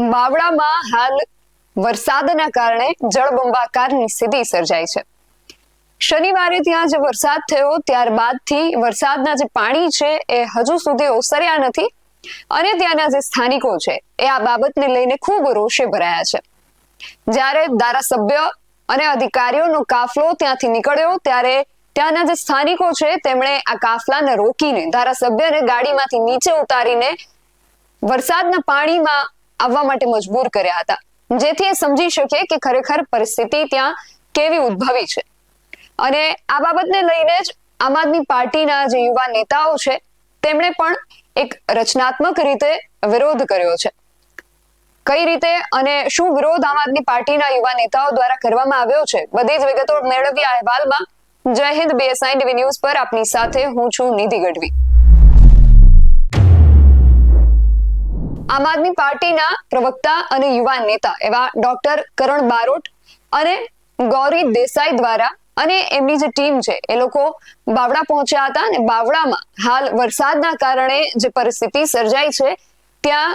બાવળામાં હાલ વરસાદના કારણે જળબંબાકારની સ્થિતિ સર્જાઈ છે. શનિવારે ત્યાં જે વરસાદ થયો, ત્યારબાદથી વરસાદના જે પાણી છે એ હજુ સુધી ઓસર્યા નથી અને ત્યાંના જે સ્થાનિકો છે એ આ બાબતને લઈને ખૂબ રોષે ભરાયા છે. જ્યારે ધારાસભ્ય અને અધિકારીઓનો કાફલો ત્યાંથી નીકળ્યો, ત્યારે ત્યાંના જે સ્થાનિકો છે તેમણે આ કાફલાને રોકીને ધારાસભ્યને ગાડીમાંથી નીચે ઉતારીને વરસાદના પાણીમાં આવવા માટે મજબૂર કર્યા હતા. જેથી એ સમજી શકે કે ખરેખર પરિસ્થિતિ ત્યાં કેવી ઉદ્ભવી છે. અને આ બાબતને લઈને જ આમ આદમી પાર્ટીના જે યુવા નેતાઓ છે, તેમણે પણ એક રચનાત્મક રીતે વિરોધ કર્યો છે. કઈ રીતે અને શું વિરોધ આમ આદમી પાર્ટીના યુવા નેતાઓ દ્વારા કરવામાં આવ્યો છે, બધી જ વિગતો મેળવી અહેવાલમાં. જય હિન્દ બીએસઆઈ ટીવી ન્યૂઝ પર આપની સાથે હું છું નિધિ ગઢવી. આમ આદમી પાર્ટીના પ્રવક્તા અને યુવા નેતા એવા ડોક્ટર કરણ બારોટ અને ગૌરી દેસાઈ દ્વારા અને એમની જે ટીમ છે, એ લોકો બાવડા પહોંચ્યા હતા અને બાવડામાં હાલ વરસાદના કારણે જે પરિસ્થિતિ સર્જાઈ છે, ત્યાં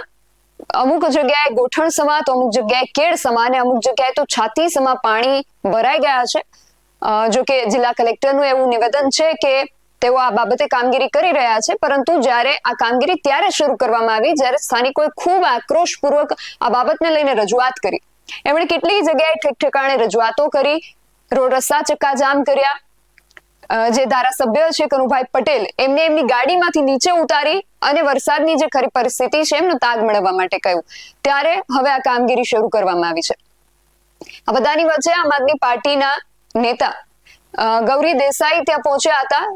અમુક જગ્યાએ ગોઠણ સમા તો અમુક જગ્યાએ કેળ સમા અને અમુક જગ્યાએ તો છાતી સમા પાણી ભરાઈ ગયા છે. જો કે જિલ્લા કલેક્ટરનું એવું નિવેદન છે કે તેઓ આ બાબતે કામગીરી કરી રહ્યા છે, પરંતુ જ્યારે આ કામગીરી ત્યારે શરૂ કરવામાં આવી, જ્યારે સ્થાનિકોએ ખૂબ આક્રોશપૂર્વક આ બાબતને લઈને રજૂઆત કરી. એમણે કેટલી જગ્યાએ ઠેક રજૂઆતો કરી, રોડ રસ્તા ચક્કાજામ કર્યા જે ધારાસભ્ય છે કનુભાઈ પટેલ, એમને એમની ગાડીમાંથી નીચે ઉતારી અને વરસાદની જે ખરી પરિસ્થિતિ છે, એમનો તાગ મેળવવા માટે કહ્યું. ત્યારે હવે આ કામગીરી શરૂ કરવામાં આવી છે. આ બધાની વચ્ચે આમ આદમી પાર્ટીના નેતા ગૌરી દેસાઈ ત્યાં પહોંચ્યા હતા.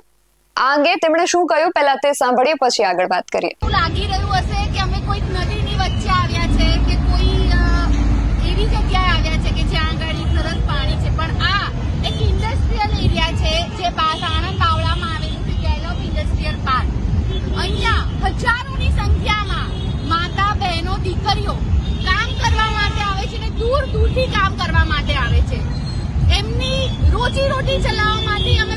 આ અંગે તેમણે શું કહ્યું પહેલા તે સાંભળીએ, પછી આગળ વાત કરીએ. લાગી રહ્યું હશે કે અમે કોઈક નદીની વચ્ચે આવ્યા છે, કે કોઈ એવી જગ્યાએ આવ્યા છે કે જ્યાં આગળ સરસ પાણી છે. પણ આ એક ઇન્ડસ્ટ્રીયલ એરિયા છે, જે પાસ આણંદ બાવળામાં આવેલું છે ગેલોપ ઇન્ડસ્ટ્રીયલ પાર્ક અહીંયા હજારોની સંખ્યામાં માતા બહેનો, દીકરીઓ કામ કરવા માટે આવે છે ને દૂર દૂરથી કામ કરવા માટે આવે છે. એમની રોજી રોટી ચલાવવા માટે અમે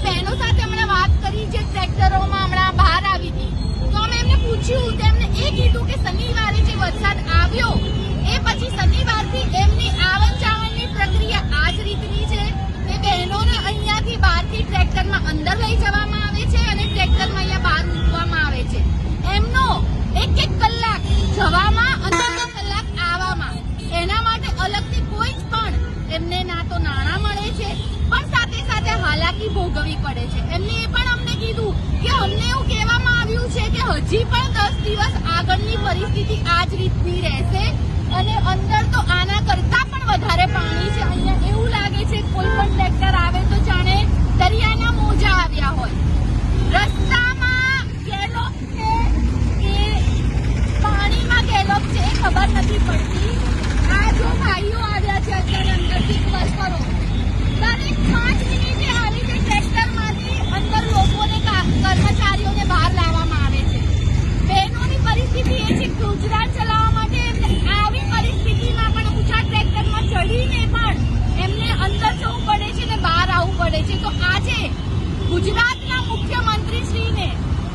કરી હમણાં બહાર આવી હતી. તો અમે એમને પૂછ્યું તો એમને એ કીધું કે શનિવારે જે વરસાદ આવ્યો, એ પછી શનિવારથી એમની આવન જાવનની પ્રક્રિયા આ જ રીતની છે કે બહેનોને અહીંયાથી બહારથી ટ્રેક્ટરમાં અંદર લઈ જવામાં આવે છે અને ટ્રેક્ટરમાં અહીંયા બહાર મૂકવામાં આવે છે. એમનો એક એક કલાક જવામાં અને એક કલાક આવવામાં. એના માટે અલગથી કોઈ જ પણ એમને ના તો નાણાં મળે છે, પણ સાથે સાથે હાલાકી ભોગવવી પડે છે. એમને એ પણ કે અમને એવું કહેવામાં આવ્યું છે કે હજી પણ દસ દિવસ આગળની પરિસ્થિતિ આ જ રીતની રહેશે અને અંદર તો આના કરતા પણ વધારે પાણી છે. અહીંયા એવું લાગે છે કોઈ પણ ટ્રેક્ટર આવે તો જાણે દરિયાના મોજા આવ્યા હોય રસ્તામાં ગેલોપ છે કે પાણીમાં ગેલોપ છે એ ખબર નથી પડતી આ જો ભાઈઓ આવ્યા છે અત્યારે અંદરથી વર્કરો દરેક પાંચ મિનિટે આવી રીતે ટ્રેક્ટરમાંથી અંદર લોકોને કા- કર્મચારીઓને બહાર લાવવામાં આવે છે બહેનોની પરિસ્થિતિ એ છે કે ગુજરાત ચલાવવા માટે એમને આવી પરિસ્થિતિમાં પણ ઊંચા ટ્રેક્ટરમાં ચડીને પણ એમને અંદર જવું પડે છે ને બહાર આવવું પડે છે તો આજે ગુજરાતના મુખ્યમંત્રીશ્રીને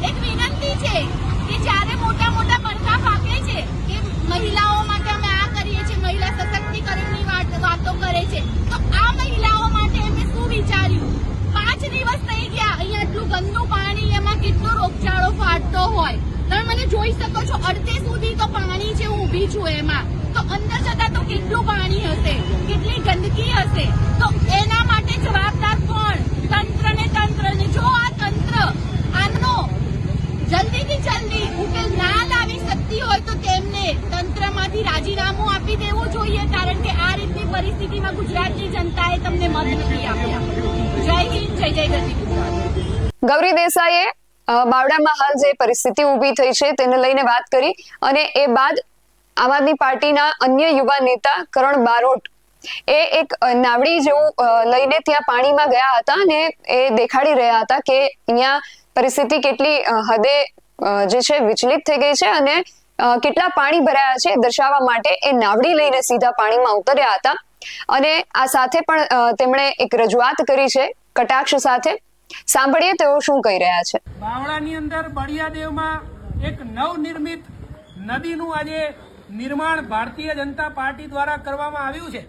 એક વિનંતી છે કે જ્યારે મોટા મોટા પડઘા ફાંકે છે કે મહિલાઓ માટે અમે આ કરીએ છીએ, મહિલા સશક્તિકરણની વાતો કરે છે, તો આ મહિલાઓ માટે એમને શું વિચાર્યું? પાંચ દિવસ થઈ ગયા, અહીંયા એટલું ગંદુ પાણી, એમાં કેટલો રોગચાળો ફાટતો હોય. તમે મને જોઈ શકો છો, અડધે સુધી તો પાણી છે, હું ઊભી છું એમાં. તો અંદર જતા તો કેટલું પાણી હશે? કેટલી ગંદકી હશે? તો એના માટે જવાબદાર કોણ? તંત્ર ને જો આ તંત્ર આનો જલ્દીથી જલ્દી ઉકેલ ના લાવી શકતી હોય તો તેમને તંત્રમાંથી રાજીનામું આપી દેવું જોઈએ, કારણ કે આ રીતની પરિસ્થિતિમાં ગુજરાતની જનતાએ તમને મત નથી આપ્યા. જય હિન્દ, જય જય ગુજરાત. ગૌરી દેસાઈએ બાવડામાં હાલ જે પરિસ્થિતિ ઊભી થઈ છે તેને લઈને વાત કરી અને એ બાદ આમ આદમી પાર્ટીના અન્ય યુવા નેતા કરણ બારોટ એ એક નાવડી જેવું લઈને ત્યાં પાણીમાં ગયા હતા અને એ દેખાડી રહ્યા હતા કે અહીંયા પરિસ્થિતિ કેટલી હદે જે છે વિચલિત થઈ ગઈ છે અને કેટલા પાણી ભરાયા છે દર્શાવવા માટે એ નાવડી લઈને સીધા પાણીમાં ઉતર્યા હતા. અને આ સાથે પણ તેમણે એક રજૂઆત કરી છે કટાક્ષ સાથે. સાંભળીએ તેઓ શું કહી રહ્યા છે. બાવળાની અંદર બળિયાદેવમાં એક નવનિર્મિત નદીનું આજે નિર્માણ ભારતીય જનતા પાર્ટી દ્વારા કરવામાં આવ્યું છે.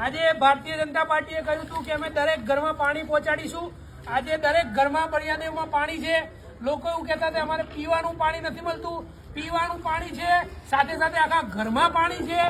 આજે ભારતીય જનતા પાર્ટીએ કહ્યું હતું કે અમે દરેક ઘરમાં પાણી પહોંચાડીશું. આજે દરેક ઘરમાં બળિયાદેવમાં પાણી છે. લોકો એવું કહેતા હતા, અમારે પીવાનું પાણી નથી મળતું. પીવાનું પાણી છે. સાથે સાથે આખા ઘરમાં પાણી છે.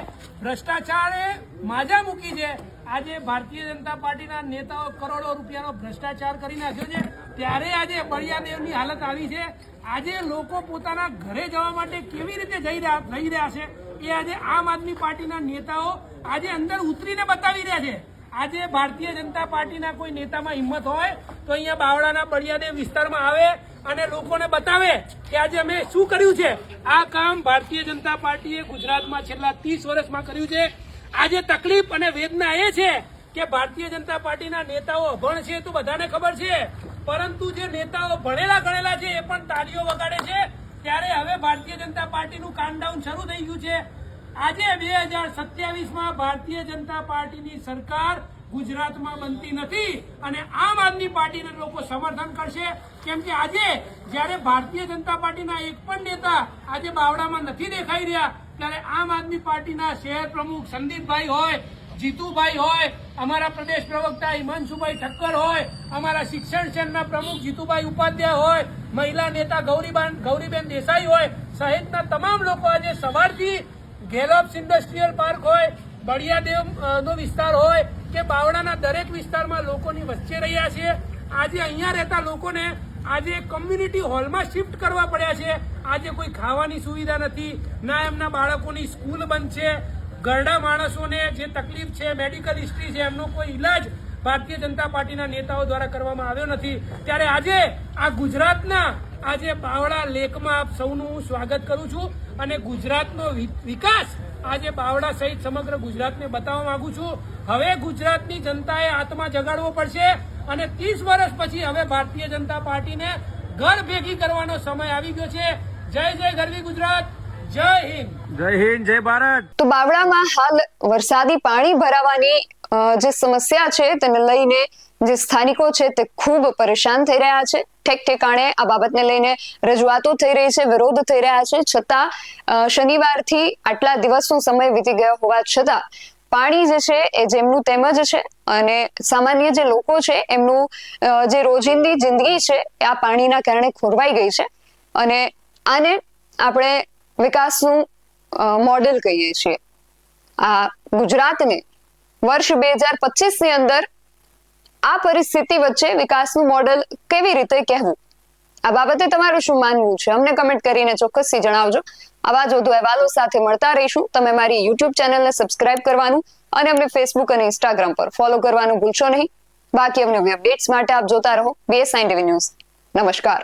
ભ્રષ્ટાચારે માજા મૂકી છે. આજે ભારતીય જનતા પાર્ટીના નેતાઓ કરોડો રૂપિયાનો ભ્રષ્ટાચાર કરી નાખ્યો છે. ત્યારે આજે બળિયાદેવની હાલત આવી છે. આજે લોકો પોતાના ઘરે જવા માટે કેવી રીતે જઈ રહ્યા જઈ રહ્યા છે? એ આજે આમ આદમી પાર્ટીના નેતાઓ આજે અંદર ઉતરીને બતાવી રહ્યા છે. આજે ભારતીય જનતા પાર્ટીના કોઈ નેતામાં હિંમત હોય તો અહીંયા બાવળાના બળિયાદેવ વિસ્તારમાં આવે અને લોકોને બતાવે કે આજે અમે શું કર્યું છે. આ કામ ભારતીય જનતા પાર્ટીએ ગુજરાતમાં છેલ્લા ત્રીસ વર્ષમાં કર્યું છે. આજે તકલીફ અને વેદના એ છે કે ભારતીય જનતા પાર્ટીના નેતાઓ અભણ છે તો બધાને ખબર છે. પરંતુ જે નેતાઓ ભણેલા ગણેલા છે એ પણ તાળીઓ વગાડે છે. ત્યારે હવે ભારતીય જનતા પાર્ટીનું કાઉન્ટડાઉન શરૂ થઈ ગયું છે. આજે બે હજાર સત્યાવીસમાં ભારતીય જનતા પાર્ટીની સરકાર ગુજરાતમાં બનતી નથી અને આમ આદમી પાર્ટીને લોકો સમર્થન કરશે. કેમ કે આજે જ્યારે ભારતીય જનતા પાર્ટીના એક પણ નેતા આજે બાવડામાં નથી દેખાઈ રહ્યા, ત્યારે આમ આદમી પાર્ટીના શહેર પ્રમુખ સંદીપભાઈ હોય જીતુભાઈ હોય, અમારા પ્રદેશ પ્રવક્તા હિમાંશુભાઈ ઠક્કર હોય, અમારા શિક્ષણ સેલના પ્રમુખ જીતુભાઈ ઉપાધ્યાય હોય, મહિલા નેતા ગૌરીબાન ગૌરીબેન દેસાઈ હોય, સહિતના તમામ લોકો આજે સવારથી ગેલોપ્સ ઇન્ડસ્ટ્રીયલ પાર્ક હોય બળિયાદેવ નો વિસ્તાર હોય કે બાવળાના દરેક વિસ્તારમાં લોકોની વચ્ચે રહ્યા છે. આજે અહીંયા રહેતા લોકોને આજે કમ્યુનિટી હોલમાં શિફ્ટ કરવા પડ્યા છે. આજે કોઈ ખાવાની સુવિધા નથી. ના એમના બાળકોની સ્કૂલ બંધ છે. ઘરડા માણસોને જે તકલીફ છે મેડિકલ હિસ્ટ્રી છે, એમનો કોઈ ઈલાજ ભારતીય જનતા પાર્ટીના નેતાઓ દ્વારા કરવામાં આવ્યો નથી. ત્યારે આજે આ ગુજરાતના, આજે બાવળા લેકમાં આપ સૌનું હું સ્વાગત કરું છું અને ગુજરાતનો વિકાસ આજે બાવળા સહિત સમગ્ર ગુજરાતને બતાવવા માંગુ છું. હવે ગુજરાતની જનતાએ આત્મા જગાડવો પડશે અને ત્રીસ વર્ષ પછી હવે ભારતીય જનતા પાર્ટીને ઘર ભેગી કરવાનો સમય આવી ગયો છે. જય જય ગરવી ગુજરાત! જય હિન્દ. જય હિન્દ જય ભારત. તો બાવળામાં હાલ વરસાદી પાણી ભરાવાની જે સમસ્યા છે તેને લઈને જે સ્થાનિકો છે તે ખૂબ પરેશાન થઈ રહ્યા છે. ઠેક ઠેકાણે આ બાબતને લઈને રજૂઆતો થઈ રહી છે વિરોધ થઈ રહ્યા છે. છતાં અ, શનિવારથી આટલા દિવસનો સમય વીતી ગયો હોવા છતાં પાણી જે છે એ જેમનું તેમ જ છે અને સામાન્ય જે લોકો છે એમનું જે રોજિંદી જિંદગી છે એ આ પાણીના કારણે ખોરવાઈ ગઈ છે. અને આને આપણે વિકાસનું મોડેલ કહીએ છીએ. આ ગુજરાતને વર્ષ બે હજાર પચીસની અંદર આ પરિસ્થિતિ વચ્ચે વિકાસનું મોડેલ કેવી રીતે કહેવું? આ બાબતે તમારું શું માનવું છે? અમને કમેન્ટ કરીને ચોક્કસથી જણાવજો. આવા જ વધુ અહેવાલો સાથે મળતા રહીશું. તમે મારી યુટ્યુબ ચેનલને સબસ્ક્રાઇબ કરવાનું અને અમને ફેસબુક અને ઇન્સ્ટાગ્રામ પર ફોલો કરવાનું ભૂલશો નહીં. બાકી અમને અપડેટ્સ માટે આપ જોતા રહો. બીએસ ન્યૂઝ નમસ્કાર.